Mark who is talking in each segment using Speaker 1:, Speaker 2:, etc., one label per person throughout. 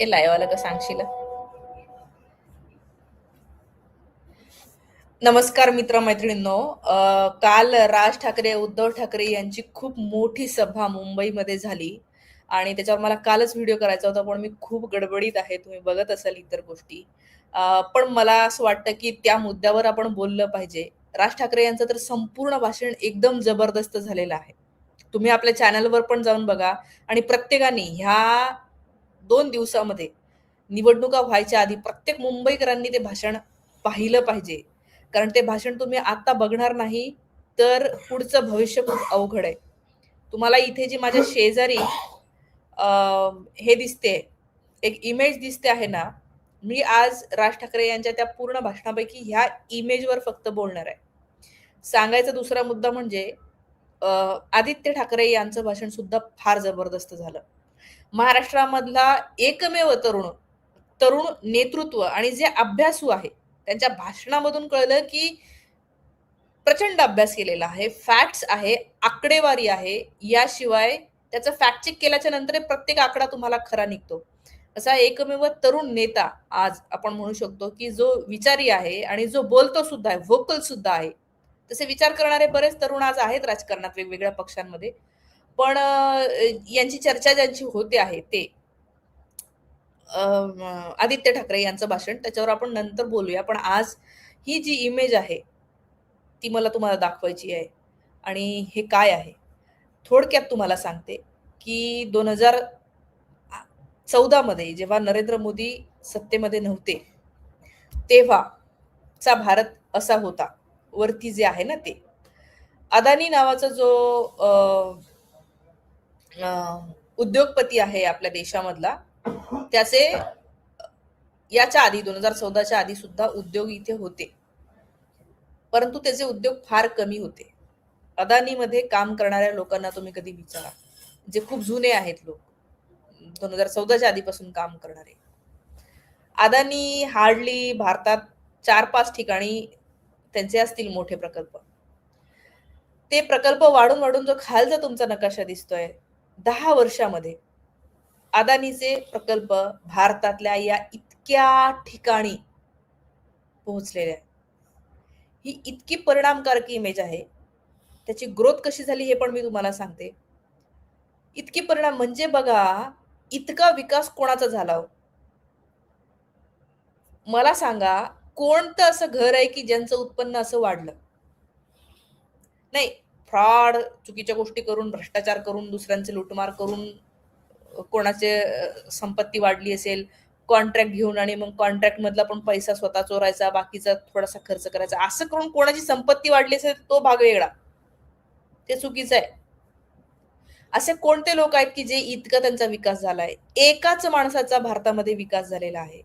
Speaker 1: ए लायवाला आलं का सांगशील. नमस्कार मित्र मैत्रिणींनो काल राज ठाकरे उद्धव ठाकरे यांची खूप मोठी सभा मुंबईमध्ये झाली. आणि त्याच्यावर मला कालच व्हिडिओ करायचा होता पण मी खूप गडबडीत आहे. तुम्ही बघत असाल इतर गोष्टी. पण मला असं वाटतं की त्या मुद्द्यावर आपण बोललं पाहिजे. राज ठाकरे यांचं तर संपूर्ण भाषण एकदम जबरदस्त झालेलं आहे. तुम्ही आपल्या चॅनलवर पण जाऊन बघा. आणि प्रत्येकाने ह्या दोन दिवसामध्ये निवडणुका व्हायच्या आधी प्रत्येक मुंबईकरांनी ते भाषण पाहिलं पाहिजे. कारण ते भाषण तुम्ही आता बघणार नाही तर पुढचं भविष्य खूप अवघड आहे. तुम्हाला इथे जी माझ्या शेजारी हे दिसते एक इमेज दिसते आहे ना मी आज राज ठाकरे यांच्या त्या पूर्ण भाषणापैकी ह्या इमेजवर फक्त बोलणार आहे. सांगायचा दुसरा मुद्दा म्हणजे आदित्य ठाकरे यांचं भाषण सुद्धा फार जबरदस्त झालं. महाराष्ट्रामधला एकमेव तरुण तरुण नेतृत्व आणि जे अभ्यासू आहे त्यांच्या भाषणामधून कळलं की प्रचंड अभ्यास केलेला आहे फॅक्ट्स आहे आकडेवारी आहे. याशिवाय त्याचं फॅक्ट चेक केल्याच्यानंतर प्रत्येक आकडा तुम्हाला खरा निघतो. असा एकमेव तरुण नेता आज आपण म्हणू शकतो की जो विचारी आहे आणि जो बोलतो सुद्धा आहे व्होकल सुद्धा आहे. तसे विचार करणारे बरेच तरुण आज आहेत राजकारणात वेगवेगळ्या पक्षांमध्ये. पण यांची चर्चा ज्यांची होते आहे ते आदित्य ठाकरे यांचं भाषण त्याच्यावर आपण नंतर बोलूया. पण आज ही जी इमेज आहे ती मला तुम्हाला दाखवायची आहे. आणि हे काय आहे? थोडक्यात तुम्हाला सांगते की दोन हजार चौदामध्ये जेव्हा नरेंद्र मोदी सत्तेमध्ये नव्हते तेव्हाचा भारत असा होता. वरती जे आहे ना ते. अदानी नावाचा जो उद्योगपती आहे आपल्या देशामधला. त्याचे याच्या आधी दोन हजार चौदाच्या आधी सुद्धा उद्योग इथे होते. परंतु त्याचे उद्योग फार कमी होते. अदानीमध्ये काम करणाऱ्या लोकांना तुम्ही कधी विचारा. जे खूप जुने आहेत लोक. दोन हजार चौदाच्या आधीपासून काम करणारे. अदानी हार्डली भारतात चार पाच ठिकाणी त्यांचे असतील मोठे प्रकल्प. ते प्रकल्प वाढून वाढून जो खालचा तुमचा नकाशा दिसतोय दहा वर्षामध्ये अदानीचे प्रकल्प भारतातल्या या इतक्या ठिकाणी पोहोचलेले आहे ही इतकी परिणामकारक इमेज आहे. त्याची ग्रोथ कशी झाली हे पण मी तुम्हाला सांगते. इतकी परिणाम म्हणजे बघा इतका विकास कोणाचा झाला हो? मला सांगा कोणतं असं घर आहे की ज्यांचं उत्पन्न असं वाढलं? नाही फ्रॉड चुकीच्या गोष्टी करून भ्रष्टाचार करून दुसऱ्यांचे लुटमार करून कोणाचे संपत्ती वाढली असेल कॉन्ट्रॅक्ट घेऊन आणि मग कॉन्ट्रॅक्ट मधला पण पैसा स्वतः चोरायचा बाकीचा थोडासा खर्च करायचा असं करून कोणाची संपत्ती वाढली असेल तो भाग वेगळा. ते चुकीचं आहे. असे कोणते लोक आहेत की जे इतका त्यांचा विकास झालाय? एकाच माणसाचा भारतामध्ये विकास झालेला आहे.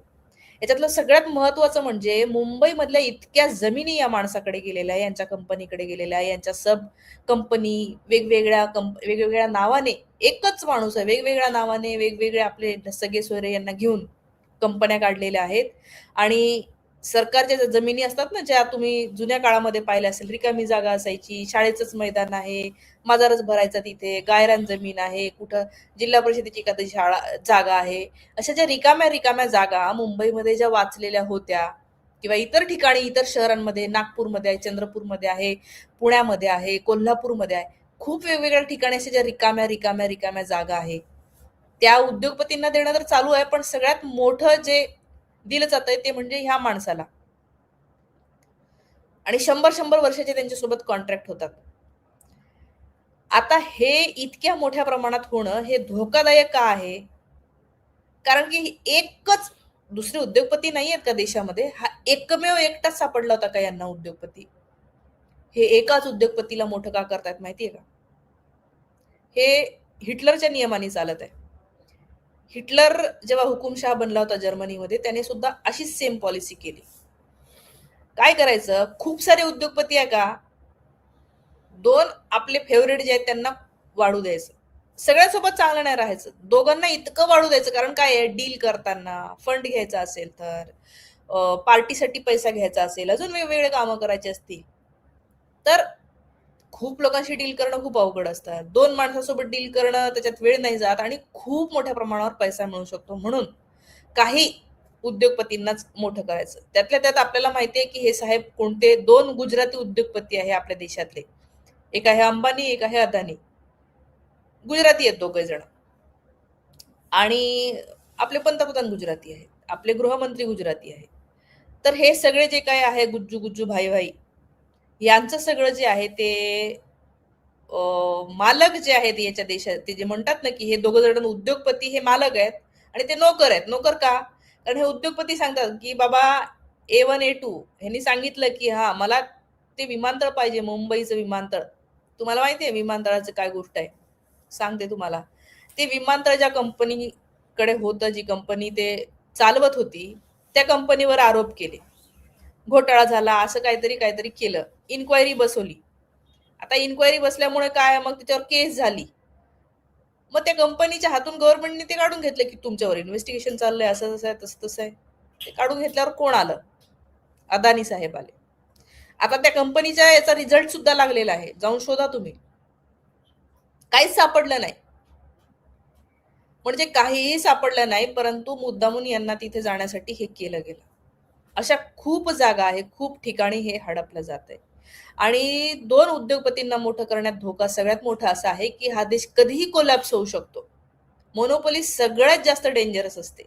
Speaker 1: याच्यातलं सगळ्यात महत्वाचं म्हणजे मुंबईमधल्या इतक्या जमिनी या माणसाकडे गेलेल्या आहे यांच्या कंपनीकडे गेलेल्या आहे यांच्या सब कंपनी वेगवेगळ्या कंप वेगवेगळ्या नावाने एकच माणूस आहे वेगवेगळ्या नावाने वेगवेगळे आपले सगळे सोयरे यांना घेऊन कंपन्या काढलेल्या आहेत. आणि सरकारच्या ज्या जमिनी असतात ना ज्या तुम्ही जुन्या काळामध्ये पाहिल्या असेल रिकामी जागा असायची शाळेचंच मैदान आहे माझारच भरायचा तिथे गायरान जमीन आहे कुठं जिल्हा परिषदेची एखादी शाळा जागा आहे अशा ज्या रिकाम्या रिकाम्या जागा मुंबईमध्ये ज्या वाचलेल्या होत्या किंवा इतर ठिकाणी इतर शहरांमध्ये नागपूरमध्ये आहे चंद्रपूरमध्ये आहे पुण्यामध्ये आहे कोल्हापूरमध्ये आहे खूप वेगवेगळ्या ठिकाणी अशा ज्या रिकाम्या रिकाम्या रिकाम्या जागा आहे. त्या उद्योगपतींना देणं तर चालू आहे पण सगळ्यात मोठं जे दिलं जात आहे ते म्हणजे ह्या माणसाला. आणि शंभर शंभर वर्षाचे त्यांच्यासोबत कॉन्ट्रॅक्ट होतात. आता हे इतक्या मोठ्या प्रमाणात होणं हे धोकादायक का आहे? कारण की एकच दुसरे उद्योगपती नाही आहेत का देशामध्ये? हा एकमेव एकटाच सापडला होता का यांना उद्योगपती? हे एकाच उद्योगपतीला मोठं का करतायत माहितीये का? हे हिटलरच्या नियमाने चालत आहे हिटलर जेव्हा हुकुमशहा बनला होता जर्मनीमध्ये त्याने सुद्धा अशीच सेम पॉलिसी केली. काय करायचं? खूप सारे उद्योगपती आहे का? दोन आपले फेवरेट जे आहेत त्यांना वाढू द्यायचं. सगळ्यासोबत चांगलं नाही राहायचं. दोघांना इतकं वाढू द्यायचं कारण काय आहे? डील करताना फंड घ्यायचा असेल तर पार्टीसाठी पैसा घ्यायचा असेल अजून वेगवेगळे कामं करायची असतील. तर खूप लोकांशी डील करणं खूप अवघड असतं. दोन माणसासोबत डील करणं त्याच्यात वेळ नाही जात आणि खूप मोठ्या प्रमाणावर पैसा मिळू शकतो. म्हणून काही उद्योगपतींनाच मोठं करायचं. त्यातल्या त्यात आपल्याला माहिती आहे की हे साहेब कोणते दोन गुजराती उद्योगपती आहे आपल्या देशातले. एक आहे अंबानी एक आहे अदानी. गुजराती आहेत दोघे जण. आणि आपले पंतप्रधान गुजराती आहेत. आपले गृहमंत्री गुजराती आहेत. तर हे सगळे जे काय आहे गुज्जू गुज्जू भाई भाई यांचं सगळं जे आहे ते मालक जे आहेत याच्या देशात ते जे म्हणतात ना की हे दोघं जण उद्योगपती हे मालक आहेत आणि ते नोकर आहेत. नोकर का? कारण हे उद्योगपती सांगतात की बाबा ए वन ए टू ह्यांनी सांगितलं की हा मला ते विमानतळ पाहिजे मुंबईचं विमानतळ. तुम्हाला माहिती आहे विमानतळाचं काय गोष्ट आहे? सांगते तुम्हाला. ते विमानतळ ज्या कंपनीकडे होतं जी कंपनी ते चालवत होती त्या कंपनीवर आरोप केले. घोटाळा झाला असं काहीतरी काहीतरी केलं. इन्क्वायरी बसवली. आता इन्क्वायरी बसल्यामुळे काय मग त्याच्यावर केस झाली. मग त्या कंपनीच्या हातून गव्हर्नमेंटने ते काढून घेतलं की तुमच्यावर इन्व्हेस्टिगेशन चाललंय असं तसं आहे तसं तसं आहे. ते काढून घेतल्यावर कोण आलं? अदानी साहेब आले. आता त्या कंपनीच्या याचा रिझल्ट सुद्धा लागलेला आहे. जाऊन शोधा तुम्ही. काहीच सापडलं नाही. म्हणजे काहीही सापडलं नाही परंतु मुद्दामून यांना तिथे जाण्यासाठी हे केलं गेलं. अशा खूप जागा आहे खूप ठिकाणी हे हडपलं जात आहे आणि दोन उद्योगपतींना मोठं करण्यात धोका सगळ्यात मोठा असा आहे की हा देश कधीही कोलॅप्स होऊ शकतो. मोनोपोली सगळ्यात जास्त डेंजरस असते.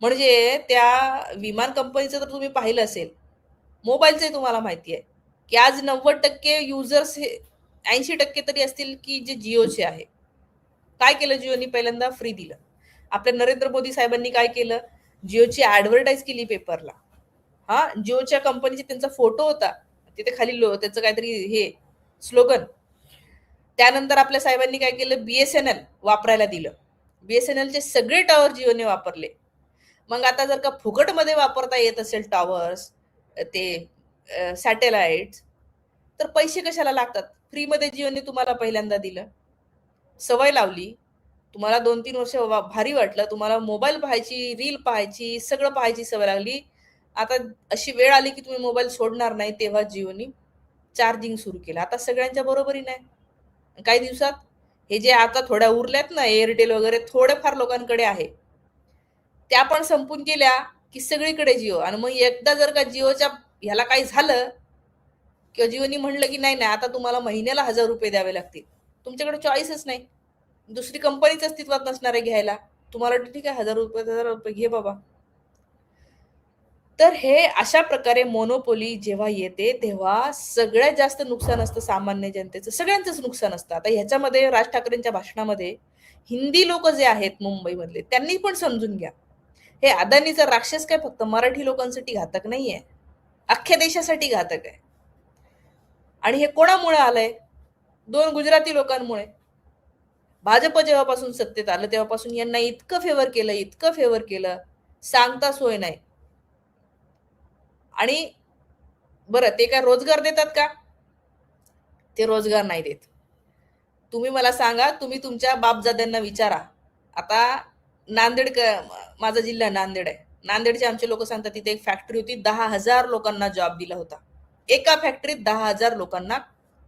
Speaker 1: म्हणजे त्या विमान कंपनीचं तर तुम्ही पाहिलं असेल. मोबाईलचे तुम्हाला माहिती आहे. की आज नव्वद टक्के युजर्स हे ऐंशी टक्के तरी असतील की जे जिओचे आहे. काय केलं जिओनी? पहिल्यांदा फ्री दिलं. आपल्या नरेंद्र मोदी साहेबांनी काय केलं? जिओची ऍडव्हर्टाईज केली पेपरला हा जिओच्या कंपनीचे त्यांचा फोटो होता. तिथे खाली लो त्याचं काहीतरी हे स्लोगन त्यानंतर आपल्या साहेबांनी काय केलं? बीएसएनएल वापरायला दिलं. बीएसएनएलचे सगळे टॉवर जिओने वापरले. मग आता जर का फुकटमध्ये वापरता येत असेल टॉवर्स ते सॅटेलाइट तर पैसे कशाला लागतात? फ्रीमध्ये जिओने तुम्हाला पहिल्यांदा दिलं. सवय लावली. तुम्हाला दोन तीन वर्ष वा- भारी वाटलं. तुम्हाला मोबाईल पाहायची रील पाहायची सगळं पाहायची सवय लागली. आता अशी वेळ आली की तुम्ही मोबाईल सोडणार नाही तेव्हा जिओनी चार्जिंग सुरू केलं. आता सगळ्यांच्या बरोबरी नाही. काही दिवसात हे जे आता थोड्या उरल्यात ना एअरटेल वगैरे थोडेफार लोकांकडे आहे. त्या पण संपून गेल्या की सगळीकडे जिओ. आणि मग एकदा जर का जिओच्या ह्याला काही झालं किंवा जिओनी म्हणलं की नाही नाही आता तुम्हाला महिन्याला हजार रुपये द्यावे लागतील. तुमच्याकडे चॉईसच नाही. दुसरी कंपनीच अस्तित्वात नसणार आहे घ्यायला. तुम्हाला वाटतं, ठीक आहे हजार रुपये हजार रुपये घे बाबा. तर हे अशा प्रकारे मोनोपोली जेव्हा येते तेव्हा सगळ्यात जास्त नुकसान असतं सामान्य जनतेचं. सगळ्यांचंच नुकसान असतं. आता ह्याच्यामध्ये राज ठाकरेंच्या भाषणामध्ये हिंदी लोक जे आहेत मुंबईमधले त्यांनी पण समजून घ्या. हे अदानीचा राक्षस काय फक्त मराठी लोकांसाठी घातक नाहीये. अख्ख्या देशासाठी घातक आहे. आणि हे कोणामुळे आलंय? दोन गुजराती लोकांमुळे. भाजप जेव्हापासून सत्तेत आलं तेव्हापासून यांना इतकं फेवर केलं इतकं फेवर केलं. सांगता सोय नाही. आणि बरं ते काय रोजगार देतात का? ते रोजगार नाही देत. तुम्ही मला सांगा तुम्ही तुमच्या बापजाद्यांना विचारा. आता नांदेड क- माझा जिल्हा नांदेड आहे. नांदेडचे आमचे लोक सांगतात तिथे एक फॅक्टरी होती दहा हजार लोकांना जॉब दिला होता. एका फॅक्टरीत दहा हजार लोकांना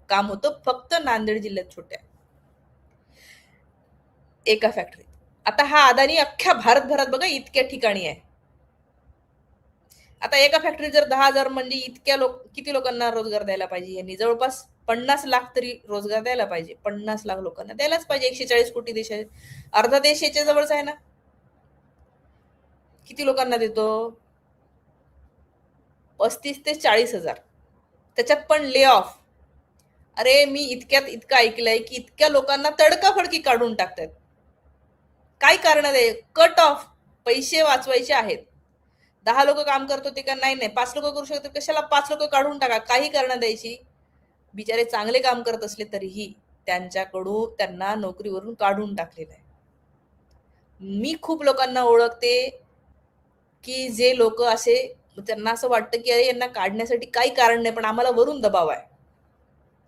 Speaker 1: काम होतं फक्त नांदेड जिल्ह्यात छोट्या. एका फॅक्टरीत आता हा अदानी अख्ख्या भारतभरात बघा इतक्या ठिकाणी आहे. आता एका फॅक्टरीत जर दहा हजार म्हणजे इतक्या लोक किती लोकांना रोजगार द्यायला पाहिजे? यांनी जवळपास पन्नास लाख तरी रोजगार द्यायला पाहिजे. पन्नास लाख लोकांना द्यायलाच पाहिजे. एकशे चाळीस कोटी देश आहे अर्धा देश याच्या जवळच आहे ना? किती लोकांना देतो? पस्तीस ते चाळीस हजार. त्याच्यात पण ले ऑफ अरे मी इतक्यात इतकं ऐकलंय की इतक्या लोकांना तडकाफडकी काढून टाकतात काय कारण आहे? कट ऑफ पैसे वाचवायचे आहेत. दहा लोक काम करतो ते का नाही नाही. पाच लोक करू शकतात. कशाला पाच लोक काढून टाका? काही कारण द्यायची. बिचारे चांगले काम करत असले तरीही त्यांच्याकडून त्यांना नोकरीवरून काढून टाकलेलं आहे. मी खूप लोकांना ओळखते की जे लोक असे त्यांना असं वाटतं की अरे यांना काढण्यासाठी काही कारण नाही पण आम्हाला वरून दबाव आहे.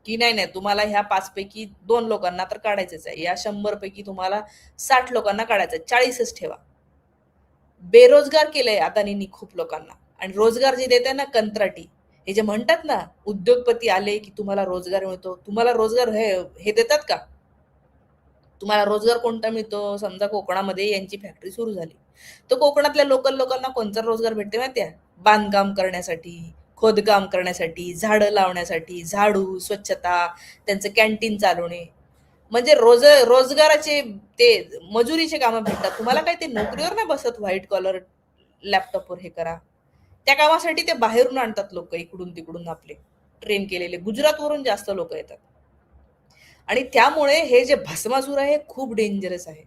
Speaker 1: की नाही नाही. तुम्हाला ह्या पाचपैकी दोन लोकांना तर काढायचंच आहे. या शंभर पैकी तुम्हाला साठ लोकांना काढायचं आहे चाळीसच ठेवा. बेरोजगार केलंय अदानींनी खूप लोकांना. आणि रोजगार जे देत ना कंत्राटी हे जे म्हणतात ना उद्योगपती आले की तुम्हाला रोजगार मिळतो. तुम्हाला रोजगार हे हे देतात का? तुम्हाला रोजगार कोणता मिळतो? समजा कोकणामध्ये यांची फॅक्टरी सुरू झाली. तर कोकणातल्या लोकल लोकांना कोणता रोजगार भेटते माहिती आहे बांधकाम करण्यासाठी खोदकाम करण्यासाठी झाडं लावण्यासाठी झाडू स्वच्छता त्यांचं कॅन्टीन चालवणे म्हणजे रोज रोजगाराचे ते मजुरीचे कामं भेटतात. तुम्हाला काय ते नोकरीवर नाही बसत व्हाईट कॉलर लॅपटॉपवर हे करा? त्या कामासाठी ते बाहेरून आणतात लोक इकडून तिकडून आपले. ट्रेन केलेले. गुजरातवरून जास्त लोक येतात. आणि त्यामुळे हे जे भस्मासूर आहे हे खूप डेंजरस आहे.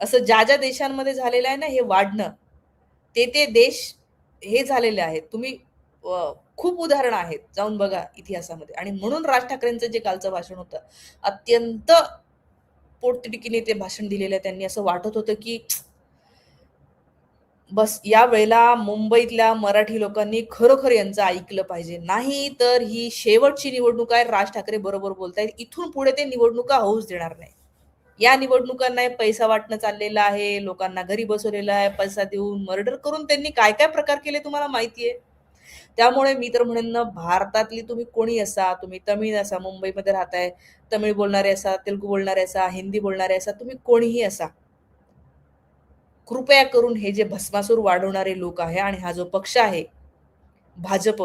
Speaker 1: असं ज्या ज्या देशांमध्ये झालेलं आहे ना हे वाढणं. ते ते देश हे झालेले आहेत. तुम्ही खूप उदाहरणं आहेत जाऊन बघा इतिहासामध्ये. आणि म्हणून राज ठाकरेंचं जे कालचं भाषण होतं अत्यंत पोटतिडकीने ते भाषण दिलेलं आहे त्यांनी. असं वाटत होतं की बस या वेळेला मुंबईतल्या मराठी लोकांनी खरोखर यांचं ऐकलं पाहिजे. नाही तर ही शेवटची निवडणूक आहे राज ठाकरे बरोबर बोलतायत. इथून पुढे ते निवडणुका होऊच देणार नाही. या निवडणुकांना पैसा वाटणं चाललेलं आहे लोकांना घरी बसवलेलं आहे पैसा देऊन मर्डर करून त्यांनी काय काय प्रकार केले तुम्हाला माहितीये? त्यामुळे मी तर म्हणेन ना भारतातली तुम्ही कोणी असा तुम्ही तमिळ असा मुंबईमध्ये राहताय तमिळ बोलणारे असा तेलुगू बोलणारे असा हिंदी बोलणारे असा तुम्ही कोणीही असा. कृपया करून हे जे भस्मासूर वाढवणारे लोक आहे आणि हा जो पक्ष आहे भाजप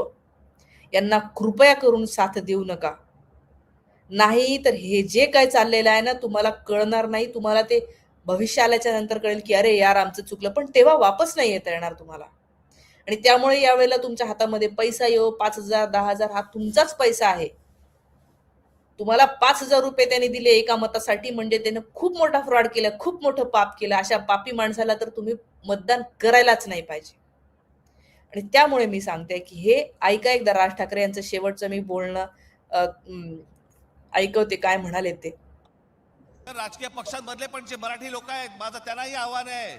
Speaker 1: यांना कृपया करून साथ देऊ नका. नाही तर हे जे काय चाललेलं आहे ना तुम्हाला कळणार नाही तुम्हाला ते भविष्य आल्याच्यानंतर कळेल की अरे यार आमचं चुकलं पण तेव्हा वापस नाही येता येणार तुम्हाला. आणि त्यामुळे यावेळेला तुमच्या हातामध्ये पैसा येऊ पाच हजार दहा हजार हा तुमचाच पैसा आहे. तुम्हाला पाच हजार रुपये त्याने दिले एका मतासाठी म्हणजे त्याने खूप मोठा फ्रॉड केला खूप मोठं पाप केलं. अशा पापी माणसाला तर तुम्ही मतदान करायलाच नाही पाहिजे. आणि त्यामुळे मी सांगते की हे ऐका एकदा राज ठाकरे यांचं शेवटचं मी बोलणं ऐकवते काय म्हणाले ते.
Speaker 2: तर राजकीय पक्षांमधले पण जे मराठी लोक आहेत माझं त्यांनाही आव्हान आहे.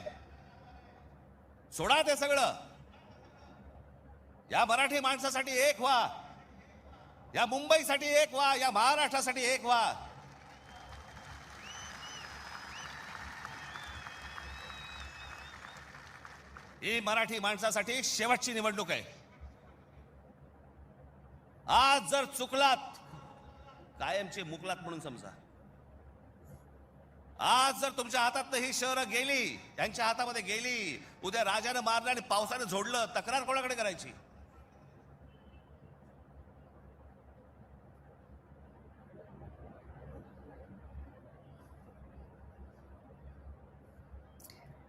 Speaker 2: सोडा ते सगळं. या मराठी माणसासाठी एक व्हा. या मुंबईसाठी एक व्हा या महाराष्ट्रासाठी एक व्हा. ही मराठी माणसासाठी शेवटची निवडणूक आहे. आज जर चुकलात कायमचे मुकलात म्हणून समजा. आज जर तुमच्या हातात ही शहरं गेली त्यांच्या हातामध्ये गेली उद्या राजानं मारलं आणि पावसानं झोडलं तक्रार कोणाकडे करायची?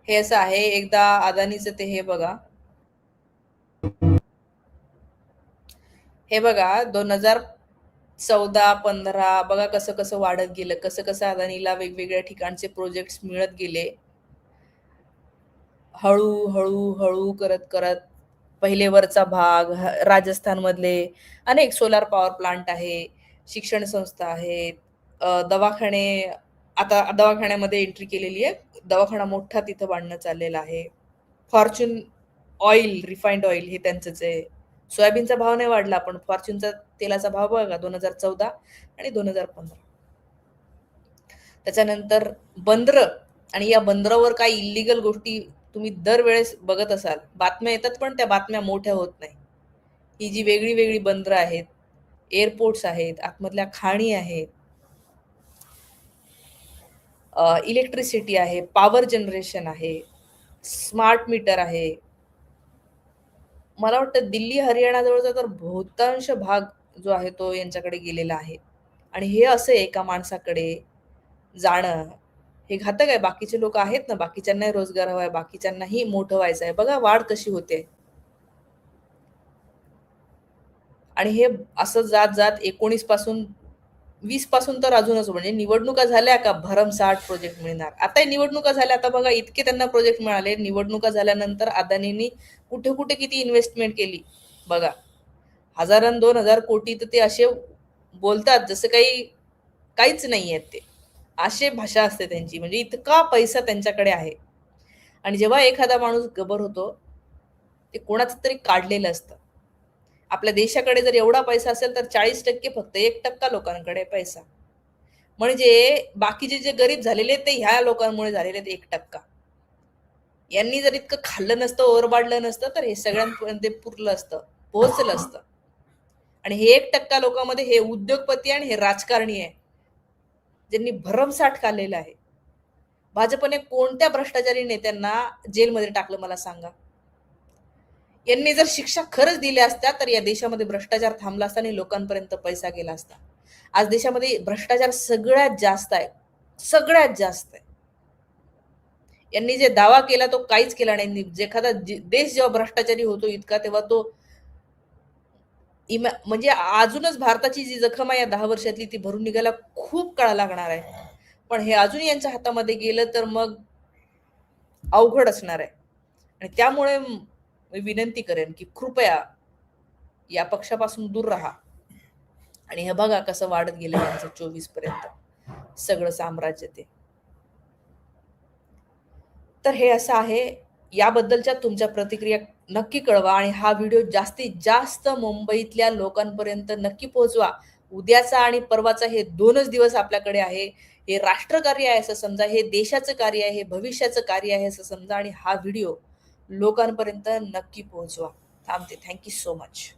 Speaker 1: हे असं आहे एकदा अदानीचं ते हे बघा. हे बघा दोन हजार चौदा पंधरा बघा कसं कसं वाढत गेलं कसं कसं अदानीला वेगवेगळ्या ठिकाणचे प्रोजेक्ट मिळत गेले. हळू हळू हळू करत करत पहिले वरचा भाग राजस्थानमधले अनेक सोलार पॉवर प्लांट आहे शिक्षण संस्था आहेत दवाखाने आता दवाखान्यामध्ये एंट्री केलेली आहे दवाखाना मोठा तिथं बांधणं चाललेला आहे. फॉर्च्युन ऑइल रिफाईंड ऑइल हे त्यांचंच आहे सोयाबीनचा भाव नाही वाढला पण फॉर्च्यूनचा तेलाचा भाव बघा दोन हजार चौदा आणि दोन हजार पंधरा. त्याच्यानंतर बंदर आणि या बंदरावर काही इलिगल गोष्टी तुम्ही दरवेळेस बघत असाल. बातम्या येतात पण त्या बातम्या मोठ्या होत नाही. ही जी वेगळी वेगळी बंदरं आहेत एअरपोर्ट्स आहेत आतमधल्या खाणी आहेत इलेक्ट्रिसिटी आहे पॉवर जनरेशन आहे स्मार्ट मीटर आहे. मला वाटतं दिल्ली हरियाणाजवळचा तर बहुतांश भाग जो आहे तो यांच्याकडे गेलेला आहे. आणि हे असं एका माणसाकडे जाणं हे घातक आहे. बाकीचे लोक आहेत ना बाकीच्यांनाही रोजगार हवाय बाकीच्यांनाही मोठं व्हायचं आहे. बघा वाढ कशी होते. आणि हे असं जात जात एकोणीसपासून वीसपासून तर अजूनच म्हणजे निवडणुका झाल्या का भरमसाठ प्रोजेक्ट मिळणार? आता निवडणुका झाल्या आता बघा इतके त्यांना प्रोजेक्ट मिळाले. निवडणुका झाल्यानंतर अदानींनी कुठे कुठे किती इन्व्हेस्टमेंट केली? बघा हजारां दोन हजार कोटी तर ते असे बोलतात जसं काही काहीच नाही आहेत ते. असे भाषा असते त्यांची. म्हणजे इतका पैसा त्यांच्याकडे आहे. आणि जेव्हा एखादा माणूस गबर होतो ते कोणाचं तरी काढलेलं असतं. आपल्या देशाकडे जर एवढा पैसा असेल तर चाळीस टक्के फक्त एक टक्का लोकांकडे पैसा. म्हणजे बाकीचे जे गरीब झालेले आहेत ते ह्या लोकांमुळे झालेले आहेत एक टक्का. यांनी जर इतकं खाल्लं नसतं ओरबाडलं नसतं तर हे सगळ्यांपर्यंत पुरलं असतं पोहोचलं असतं. आणि हे एक टक्का लोकांमध्ये हे उद्योगपती आणि हे राजकारणी आहे ज्यांनी भरमसाठ खाल्लेलं आहे. भाजपने कोणत्या भ्रष्टाचारी नेत्यांना जेलमध्ये टाकलं मला सांगा. यांनी जर शिक्षा खरंच दिल्या असत्या तर या देशामध्ये भ्रष्टाचार थांबला असता आणि लोकांपर्यंत पैसा गेला असता. आज देशामध्ये भ्रष्टाचार सगळ्यात जास्त आहे. सगळ्यात जास्त आहे. यांनी जे दावा केला तो काहीच केला नाही. एखादा देश जेव्हा भ्रष्टाचारी होतो इतका तेव्हा तो म्हणजे अजूनच भारताची जी जखम आहे या दहा वर्षातली ती भरून निघायला खूप काळ लागणार आहे. पण हे अजून यांच्या हातामध्ये गेलं तर मग अवघड असणार आहे. आणि त्यामुळे मी विनंती करेन की कृपया या पक्षापासून दूर राहा. आणि हे बघा कसं वाढत गेलं यांचं चोवीसपर्यंत. सगळं साम्राज्य ते. तर हे असं आहे. याबद्दलच्या तुमच्या प्रतिक्रिया नक्की कळवा आणि हा व्हिडिओ जास्तीत जास्त मुंबईतल्या लोकांपर्यंत नक्की पोहोचवा. उद्याचा आणि परवाचा हे दोनच दिवस आपल्याकडे आहे. हे राष्ट्रकार्य आहे असं समजा हे देशाचं कार्य आहे हे भविष्याचं कार्य आहे असं समजा आणि हा व्हिडिओ लोकांपर्यंत नक्की पोहोचवा. थांबते. Thank you so much